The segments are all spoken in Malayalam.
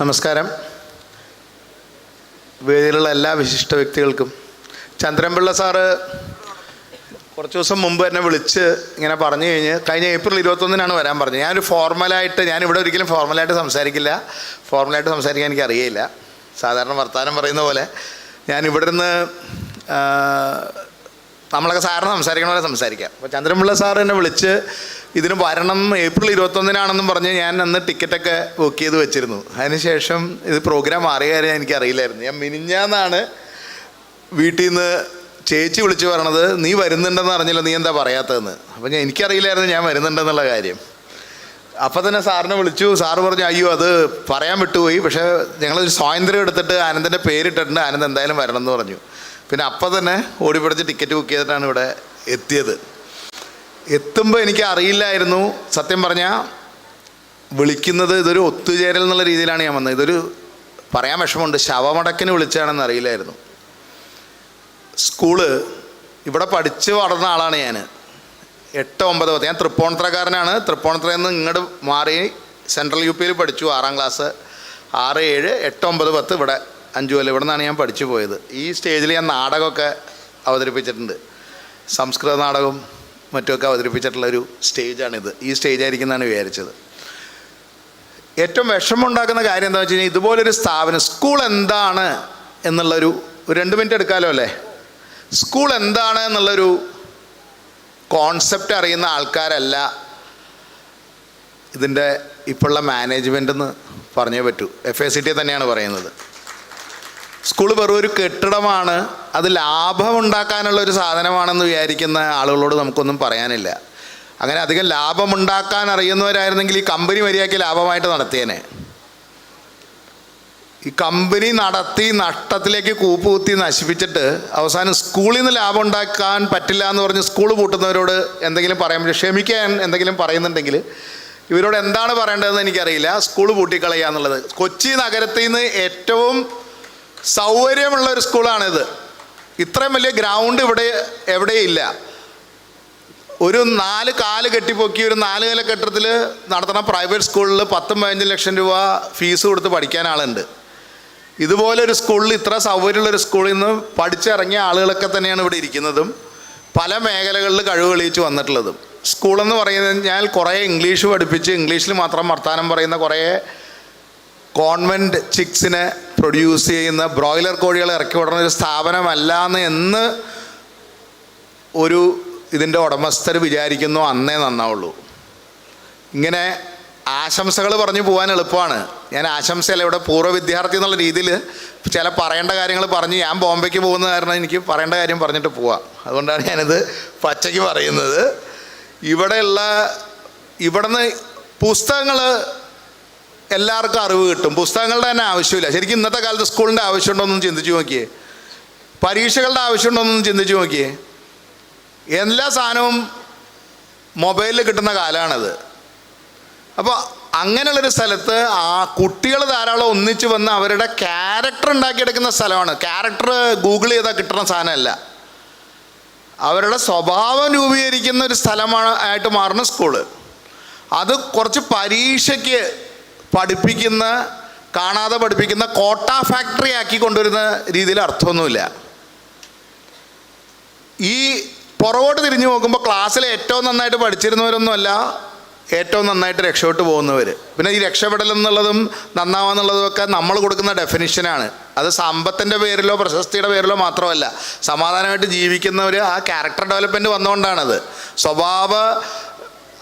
നമസ്കാരം. വേദിയിലുള്ള എല്ലാ വിശിഷ്ട വ്യക്തികൾക്കും ചന്ദ്രൻപിള്ള സാറ് കുറച്ച് ദിവസം മുമ്പ് എന്നെ വിളിച്ച് ഇങ്ങനെ പറഞ്ഞു കഴിഞ്ഞ് കഴിഞ്ഞ ഏപ്രിൽ ഇരുപത്തൊന്നിനാണ് വരാൻ പറഞ്ഞത്. ഞാനൊരു ഫോർമലായിട്ട് ഞാൻ ഇവിടെ ഒരിക്കലും ഫോർമലായിട്ട് സംസാരിക്കില്ല. ഫോർമലായിട്ട് സംസാരിക്കാൻ എനിക്ക് അറിയില്ല സാധാരണ വർത്തമാനം പറയുന്ന പോലെ ഞാൻ ഇവിടെ നമ്മളൊക്കെ സാറിന് സംസാരിക്കണ പോലെ സംസാരിക്കാം. അപ്പോൾ ചന്ദ്രമുള്ള സാർ എന്നെ വിളിച്ച് ഇതിന് വരണം ഏപ്രിൽ ഇരുപത്തൊന്നിനാണെന്നും പറഞ്ഞ് ഞാൻ അന്ന് ടിക്കറ്റൊക്കെ ബുക്ക് ചെയ്ത് വെച്ചിരുന്നു. അതിനുശേഷം ഇത് പ്രോഗ്രാം മാറിയ കാര്യം എനിക്ക് അറിയില്ലായിരുന്നു. ഞാൻ മിനിഞ്ഞാന്നാണ് വീട്ടിൽ നിന്ന് ചേച്ചി വിളിച്ച് പറഞ്ഞത് നീ വരുന്നുണ്ടെന്ന് അറിഞ്ഞില്ല നീ എന്താ പറയാത്തതെന്ന്? അപ്പോൾ ഞാൻ എനിക്കറിയില്ലായിരുന്നു ഞാൻ വരുന്നുണ്ടെന്നുള്ള കാര്യം. അപ്പോൾ തന്നെ സാറിനെ വിളിച്ചു. സാറ് പറഞ്ഞു അയ്യോ അത് പറയാൻ വിട്ടുപോയി. പക്ഷേ ഞങ്ങളൊരു സ്വാതന്ത്ര്യം എടുത്തിട്ട് ആനന്ദന്റെ പേരിട്ടിട്ടുണ്ട്. ആനന്ദ് എന്തായാലും വരണം എന്ന് പറഞ്ഞു. പിന്നെ അപ്പം തന്നെ ഓടിപ്പിടിച്ച് ടിക്കറ്റ് ബുക്ക് ചെയ്തിട്ടാണ് ഇവിടെ എത്തിയത്. എത്തുമ്പോൾ എനിക്ക് അറിയില്ലായിരുന്നു. സത്യം പറഞ്ഞാൽ വിളിക്കുന്നത് ഇതൊരു ഒത്തുചേരൽ എന്നുള്ള രീതിയിലാണ് ഞാൻ വന്നത്. ഇതൊരു പറയാൻ വിഷമമുണ്ട്. ശവമടക്കിന് വിളിച്ചാണെന്ന് അറിയില്ലായിരുന്നു. സ്കൂൾ ഇവിടെ പഠിച്ച് വളർന്ന ആളാണ് ഞാൻ എട്ട് ഒമ്പത് പത്ത്. ഞാൻ തൃപ്പൂണിത്തറക്കാരനാണ്. തൃപ്പൂണിത്തറയിൽ നിന്ന് ഇങ്ങോട്ട് മാറി സെൻട്രൽ യു പിയിൽ പഠിച്ചു ആറാം ക്ലാസ്. ആറ് ഏഴ് എട്ട് ഒമ്പത് പത്ത് ഇവിടെ അഞ്ചു കൊല്ലം. ഇവിടെ നിന്നാണ് ഞാൻ പഠിച്ചു പോയത്. ഈ സ്റ്റേജിൽ ഞാൻ നാടകമൊക്കെ അവതരിപ്പിച്ചിട്ടുണ്ട്. സംസ്കൃത നാടകവും മറ്റുമൊക്കെ അവതരിപ്പിച്ചിട്ടുള്ള ഒരു സ്റ്റേജാണിത് ഈ സ്റ്റേജായിരിക്കും എന്നാണ് വിചാരിച്ചത്. ഏറ്റവും വിഷമമുണ്ടാക്കുന്ന കാര്യം എന്താ വെച്ച് കഴിഞ്ഞാൽ ഇതുപോലൊരു സ്ഥാപനം സ്കൂൾ എന്താണ് എന്നുള്ളൊരു ഒരു രണ്ട് മിനിറ്റ് എടുക്കാമല്ലോ അല്ലേ? സ്കൂൾ എന്താണ് എന്നുള്ളൊരു കോൺസെപ്റ്റ് അറിയുന്ന ആൾക്കാരല്ല ഇതിന്റെ ഇപ്പോഴുള്ള മാനേജ്മെന്റ് എന്ന് പറഞ്ഞേ പറ്റൂ. എഫ് എ സി ടി തന്നെയാണ് പറയുന്നത്. സ്കൂൾ വെറും ഒരു കെട്ടിടമാണ്. അത് ലാഭം ഉണ്ടാക്കാനുള്ള ഒരു സാധനമാണെന്ന് വിചാരിക്കുന്ന ആളുകളോട് നമുക്കൊന്നും പറയാനില്ല. അങ്ങനെ അധികം ലാഭം ഉണ്ടാക്കാൻ അറിയുന്നവരായിരുന്നെങ്കിൽ ഈ കമ്പനി മര്യാദയ്ക്ക് ലാഭമായിട്ട് നടത്തിയേനെ. ഈ കമ്പനി നടത്തി നഷ്ടത്തിലേക്ക് കൂപ്പുകുത്തി നശിപ്പിച്ചിട്ട് അവസാനം സ്കൂളിൽ നിന്ന് ലാഭം ഉണ്ടാക്കാൻ പറ്റില്ല എന്ന് പറഞ്ഞ് സ്കൂൾ പൂട്ടുന്നവരോട് എന്തെങ്കിലും പറയാൻ ക്ഷമിക്കാൻ എന്തെങ്കിലും പറയുന്നുണ്ടെങ്കിൽ ഇവരോട് എന്താണ് പറയേണ്ടതെന്ന് എനിക്കറിയില്ല. സ്കൂൾ പൂട്ടിക്കളയുക എന്നുള്ളത്. കൊച്ചി നഗരത്തിൽ നിന്ന് ഏറ്റവും സൗകര്യമുള്ള ഒരു സ്കൂളാണിത്. ഇത്രയും വലിയ ഗ്രൗണ്ട് ഇവിടെ എവിടെയില്ല. ഒരു നാല് കാൽ കെട്ടിപ്പൊക്കി ഒരു നാല് കാല കെട്ടിടത്തിൽ നടത്തുന്ന പ്രൈവറ്റ് സ്കൂളിൽ പത്തും പതിനഞ്ചും ലക്ഷം രൂപ ഫീസ് കൊടുത്ത് പഠിക്കാൻ ആളുണ്ട്. ഇതുപോലൊരു സ്കൂളിൽ ഇത്ര സൗകര്യമുള്ള ഒരു സ്കൂളിൽ നിന്ന് പഠിച്ചിറങ്ങിയ ആളുകളൊക്കെ തന്നെയാണ് ഇവിടെ ഇരിക്കുന്നതും. പല മേഖലകളിൽ കഴിവ് തെളിയിച്ച് വന്നിട്ടുള്ളതും സ്കൂളെന്ന് പറയുന്നത് ഞാൻ കുറേ ഇംഗ്ലീഷ് പഠിപ്പിച്ച് ഇംഗ്ലീഷിൽ മാത്രം വർത്തമാനം പറയുന്ന കുറേ കോൺവെന്റ് ചിക്സിനെ പ്രൊഡ്യൂസ് ചെയ്യുന്ന ബ്രോയിലർ കോഴികളെ ഇറക്കി വിടുന്ന ഒരു സ്ഥാപനമല്ല എന്ന് എന്ന് ഒരു ഇതിന്റെ ഉടമസ്ഥർ വിചാരിക്കുന്നു അന്നേ നന്നാവുള്ളൂ. ഇങ്ങനെ ആശംസകൾ പറഞ്ഞു പോകാൻ എളുപ്പമാണ്. ഞാൻ ആശംസയല്ല ഇവിടെ പൂർവ വിദ്യാർത്ഥി എന്നുള്ള രീതിയിൽ ചില പറയേണ്ട കാര്യങ്ങൾ പറഞ്ഞ്. ഞാൻ ബോംബെക്ക് പോകുന്ന കാരണം എനിക്ക് പറയേണ്ട കാര്യം പറഞ്ഞിട്ട് പോവാം. അതുകൊണ്ടാണ് ഞാനിത് പച്ചയ്ക്ക് പറയുന്നത്. ഇവിടെയുള്ള ഇവിടുന്ന് പുസ്തകങ്ങൾ എല്ലാവർക്കും അറിവ് കിട്ടും. പുസ്തകങ്ങളുടെ തന്നെ ആവശ്യമില്ല. ശരിക്കും ഇന്നത്തെ കാലത്ത് സ്കൂളിന്റെ ആവശ്യമുണ്ടോയെന്നും ചിന്തിച്ചു നോക്കിയേ. പരീക്ഷകളുടെ ആവശ്യമുണ്ടോയെന്നും ചിന്തിച്ചു നോക്കിയേ. എല്ലാ സാധനവും മൊബൈലിൽ കിട്ടുന്ന കാലമാണത് അപ്പോൾ അങ്ങനെയുള്ളൊരു സ്ഥലത്ത് ആ കുട്ടികൾ ധാരാളം ഒന്നിച്ച് വന്ന് അവരുടെ ക്യാരക്ടർ ഉണ്ടാക്കിയെടുക്കുന്ന സ്ഥലമാണ്. ക്യാരക്ടർ ഗൂഗിൾ ചെയ്താൽ കിട്ടുന്ന സാധനമല്ല. അവരുടെ സ്വഭാവം രൂപീകരിക്കുന്ന ഒരു സ്ഥലമാണ് ആയിട്ട് മാറുന്ന സ്കൂൾ. അത് കുറച്ച് പരീക്ഷയ്ക്ക് പഠിപ്പിക്കുന്ന കാണാതെ പഠിപ്പിക്കുന്ന കോട്ട ഫാക്ടറി ആക്കി കൊണ്ടുവരുന്ന രീതിയിൽ അർത്ഥമൊന്നുമില്ല. ഈ പുറകോട്ട് തിരിഞ്ഞു നോക്കുമ്പോൾ ക്ലാസ്സിൽ ഏറ്റവും നന്നായിട്ട് പഠിച്ചിരുന്നവരൊന്നുമല്ല ഏറ്റവും നന്നായിട്ട് രക്ഷപ്പെട്ടു പോകുന്നവർ പിന്നെ ഈ രക്ഷപ്പെടൽ എന്നുള്ളതും നന്നാവാന്നുള്ളതും ഒക്കെ നമ്മൾ കൊടുക്കുന്ന ഡെഫിനിഷനാണ് അത് സമ്പത്തിന്റെ പേരിലോ പ്രശസ്തിയുടെ പേരിലോ മാത്രമല്ല സമാധാനമായിട്ട് ജീവിക്കുന്നവർ ആ ക്യാരക്ടർ ഡെവലപ്മെന്റ് വന്നുകൊണ്ടാണത് സ്വഭാവ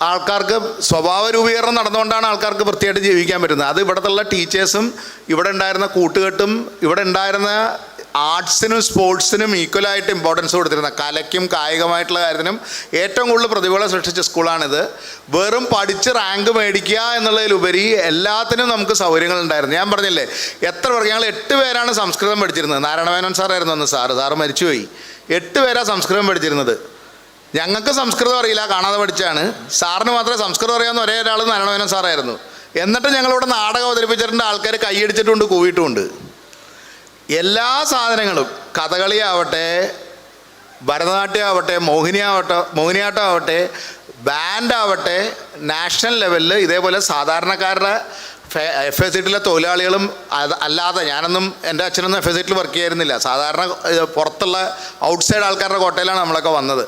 ആൾക്കാർക്ക് സ്വഭാവ രൂപീകരണം നടന്നുകൊണ്ടാണ് ആൾക്കാർക്ക് വൃത്തിയായിട്ട് ജീവിക്കാൻ പറ്റുന്നത്. അത് ഇവിടത്തുള്ള ടീച്ചേഴ്സും ഇവിടെ ഉണ്ടായിരുന്ന കൂട്ടുകെട്ടും ഇവിടെ ഉണ്ടായിരുന്ന ആർട്സിനും സ്പോർട്സിനും ഈക്വലായിട്ട് ഇമ്പോർട്ടൻസ് കൊടുത്തിരുന്ന കലയ്ക്കും കായികമായിട്ടുള്ള കാര്യത്തിനും ഏറ്റവും കൂടുതൽ പ്രതിഭകളെ സൃഷ്ടിച്ച സ്കൂളാണിത്. വെറും പഠിച്ച് റാങ്ക് മേടിക്കുക എന്നുള്ളതിലുപരി എല്ലാത്തിനും നമുക്ക് സൗകര്യങ്ങൾ ഉണ്ടായിരുന്നു ഞാൻ പറഞ്ഞില്ലേ എത്ര പേർക്ക്? ഞങ്ങൾ എട്ട് പേരാണ് സംസ്കൃതം പഠിച്ചിരുന്നത്. നാരായണമേനോൻ സാറായിരുന്നു അന്ന്. സാറ് സാറ് മരിച്ചുപോയി. എട്ട് പേരാണ് സംസ്കൃതം പഠിച്ചിരുന്നത്. ഞങ്ങൾക്ക് സംസ്കൃതം അറിയില്ല കാണാതെ പഠിച്ചാണ് സാറിന് മാത്രമേ സംസ്കൃതം അറിയാവുന്ന ഒരേ ഒരാൾ നാരായണമേനോൻ സാറായിരുന്നു. എന്നിട്ട് ഞങ്ങളിവിടെ നാടകം അവതരിപ്പിച്ചിട്ടുണ്ട് ആൾക്കാർ കൈയടിച്ചിട്ടുണ്ട് കൂവിയിട്ടുമുണ്ട് എല്ലാ സാധനങ്ങളും കഥകളിയാവട്ടെ ആവട്ടെ ഭരതനാട്യം ആവട്ടെ മോഹിനിയാവട്ടെ മോഹിനിയാട്ടം ആവട്ടെ ബാൻഡ് ആവട്ടെ നാഷണൽ ലെവലിൽ ഇതേപോലെ സാധാരണക്കാരുടെ എഫ് എസ് സീറ്റിലെ തൊഴിലാളികളും അത് അല്ലാതെ ഞാനൊന്നും എന്റെ അച്ഛനൊന്നും എഫ് എസ് സീറ്റിൽ വർക്ക് ചെയ്യായിരുന്നില്ല. സാധാരണ പുറത്തുള്ള ഔട്ട്സൈഡ് ആൾക്കാരുടെ കോട്ടയിലാണ് നമ്മളൊക്കെ വന്നത്.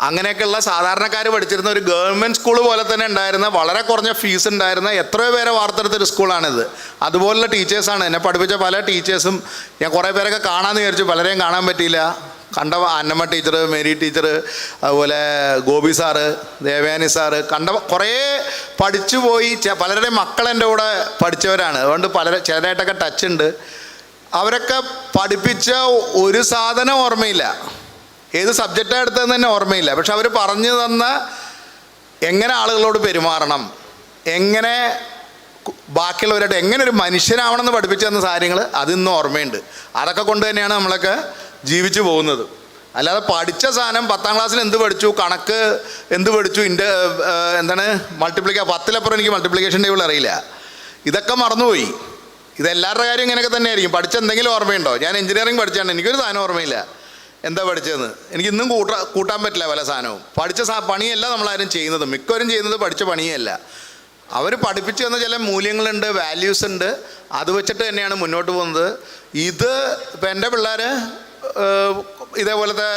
അങ്ങനെയൊക്കെയുള്ള സാധാരണക്കാർ പഠിച്ചിരുന്ന ഒരു ഗവൺമെന്റ് സ്കൂൾ പോലെ തന്നെ ഉണ്ടായിരുന്ന വളരെ കുറഞ്ഞ ഫീസ് ഉണ്ടായിരുന്ന എത്രയോ പേരെ വാർത്തെടുത്തൊരു സ്കൂളാണിത്. അതുപോലുള്ള ടീച്ചേഴ്സാണ്. എന്നെ പഠിപ്പിച്ച പല ടീച്ചേഴ്സും ഞാൻ കുറേ പേരൊക്കെ കാണാമെന്ന് വിചാരിച്ചു. പലരെയും കാണാൻ പറ്റിയില്ല. കണ്ട അന്നമ്മ ടീച്ചർ മേരി ടീച്ചർ അതുപോലെ ഗോപി സാറ് ദേവയാനി സാറ് കണ്ട കുറേ പഠിച്ചു പോയി. പലരുടെയും മക്കൾ എന്റെ കൂടെ പഠിച്ചവരാണ്. അതുകൊണ്ട് പല ചിലരായിട്ടൊക്കെ ടച്ച് ഉണ്ട്. അവരൊക്കെ പഠിപ്പിച്ച ഒരു സാധനം ഓർമ്മയില്ല. ഏത് സബ്ജക്റ്റാണ് എടുത്തതെന്ന് തന്നെ ഓർമ്മയില്ല. പക്ഷെ അവർ പറഞ്ഞു തന്ന എങ്ങനെ ആളുകളോട് പെരുമാറണം എങ്ങനെ ബാക്കിയുള്ളവരായിട്ട് എങ്ങനെ ഒരു മനുഷ്യനാവണം എന്ന് പഠിപ്പിച്ചു തന്ന കാര്യങ്ങൾ അതിന്ന് ഓർമ്മയുണ്ട്. അതൊക്കെ കൊണ്ട് തന്നെയാണ് നമ്മളൊക്കെ ജീവിച്ചു പോകുന്നത്. അല്ലാതെ പഠിച്ച സാധനം പത്താം ക്ലാസ്സിൽ എന്ത് പഠിച്ചു കണക്ക് എന്ത് പഠിച്ചു ഇന്റെ എന്താണ് മൾട്ടിപ്ലിക്ക പത്തിലപ്പുറം എനിക്ക് മൾട്ടിപ്ലിക്കേഷൻ ടേബിൾ അറിയില്ല. ഇതൊക്കെ മറന്നുപോയി. ഇതെല്ലാവരുടെ കാര്യം ഇങ്ങനെയൊക്കെ തന്നെയായിരിക്കും. പഠിച്ച എന്തെങ്കിലും ഓർമ്മയുണ്ടോ? ഞാൻ എഞ്ചിനീയറിംഗ് പഠിച്ചാണ് എനിക്കൊരു സാധനം ഓർമ്മയില്ല. എന്താ പഠിച്ചതെന്ന്? എനിക്ക് ഇന്നും കൂട്ടാ കൂട്ടാൻ പറ്റില്ല പല സാധനവും. പഠിച്ച സാ പണിയല്ല നമ്മളാരും ചെയ്യുന്നത്. മിക്കവരും ചെയ്യുന്നത് പഠിച്ച പണിയല്ല. അവർ പഠിപ്പിച്ചു തന്ന ചില മൂല്യങ്ങളുണ്ട് വാല്യൂസ് ഉണ്ട്. അത് വെച്ചിട്ട് തന്നെയാണ് മുന്നോട്ട് പോകുന്നത്. ഇത് ഇപ്പം എന്റെ പിള്ളേർ ഇതേപോലത്തെ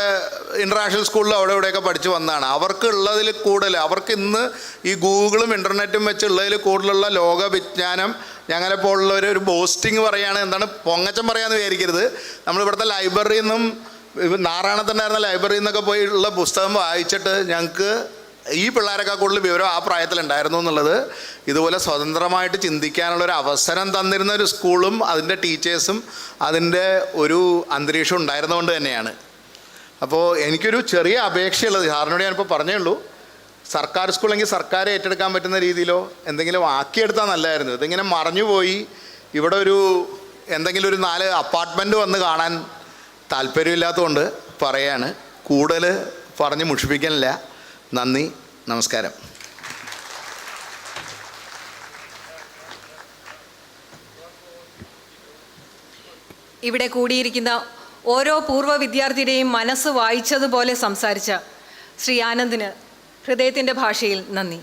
ഇന്റർനാഷണൽ സ്കൂളിൽ അവിടെ ഇവിടെയൊക്കെ പഠിച്ചു വന്നതാണ്. അവർക്ക് ഉള്ളതിൽ കൂടുതൽ അവർക്ക് ഇന്ന് ഈ ഗൂഗിളും ഇന്റർനെറ്റും വെച്ചുള്ളതിൽ കൂടുതലുള്ള ലോക വിജ്ഞാനം ഞങ്ങളെ പോലുള്ളവർ ഒരു ബോസ്റ്റിംഗ് പറയുകയാണ് എന്താണ് പൊങ്ങച്ചം പറയാമെന്ന് വിചാരിക്കരുത്. നമ്മളിവിടുത്തെ ലൈബ്രറിയിൽ നിന്നും നാറായണത്തുണ്ടായിരുന്ന ലൈബ്രറിയിൽ നിന്നൊക്കെ പോയി ഉള്ള പുസ്തകം വായിച്ചിട്ട് ഞങ്ങൾക്ക് ഈ പിള്ളേരൊക്കെ കൂടുതൽ വിവരം ആ പ്രായത്തിലുണ്ടായിരുന്നു എന്നുള്ളത് ഇതുപോലെ സ്വതന്ത്രമായിട്ട് ചിന്തിക്കാനുള്ള ഒരു അവസരം തന്നിരുന്ന ഒരു സ്കൂളും അതിന്റെ ടീച്ചേഴ്സും അതിന്റെ ഒരു അന്തരീക്ഷം ഉണ്ടായിരുന്നതുകൊണ്ട് തന്നെയാണ്. അപ്പോൾ എനിക്കൊരു ചെറിയ അപേക്ഷയുള്ളത് സാറിനോട് ഞാനിപ്പോൾ പറഞ്ഞേ ഉള്ളൂ സർക്കാർ സ്കൂളെങ്കിൽ സർക്കാർ ഏറ്റെടുക്കാൻ പറ്റുന്ന രീതിയിലോ എന്തെങ്കിലും ആക്കിയെടുത്താൽ നല്ലതായിരുന്നു ഇതിങ്ങനെ മറഞ്ഞുപോയി. ഇവിടെ ഒരു എന്തെങ്കിലും ഒരു നാല് അപ്പാർട്ട്മെന്റ് വന്ന് കാണാൻ താല്പര്യമില്ലാത്തതുകൊണ്ട് പറയാണ്. കൂടുതൽ പറഞ്ഞ് മുഷിപ്പിക്കാനില്ല. നന്ദി നമസ്കാരം. ഇവിടെ കൂടിയിരിക്കുന്ന ഓരോ പൂർവ വിദ്യാർത്ഥിയുടെയും മനസ്സ് വായിച്ചതുപോലെ സംസാരിച്ച ശ്രീ ആനന്ദിന് ഹൃദയത്തിന്റെ ഭാഷയിൽ നന്ദി.